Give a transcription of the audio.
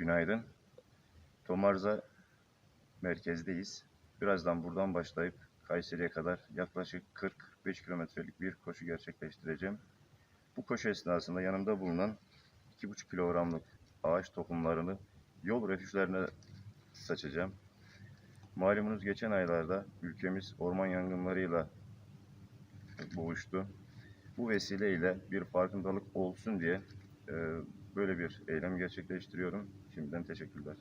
Günaydın. Tomarza merkezdeyiz. Birazdan buradan başlayıp Kayseri'ye kadar yaklaşık 45 kilometrelik bir koşu gerçekleştireceğim. Bu koşu esnasında yanımda bulunan 2,5 kilogramlık ağaç tohumlarını yol refüjlerine saçacağım. Malumunuz geçen aylarda ülkemiz orman yangınlarıyla boğuştu. Bu vesileyle bir farkındalık olsun diye e, böyle bir eylem gerçekleştiriyorum. Şimdiden teşekkürler.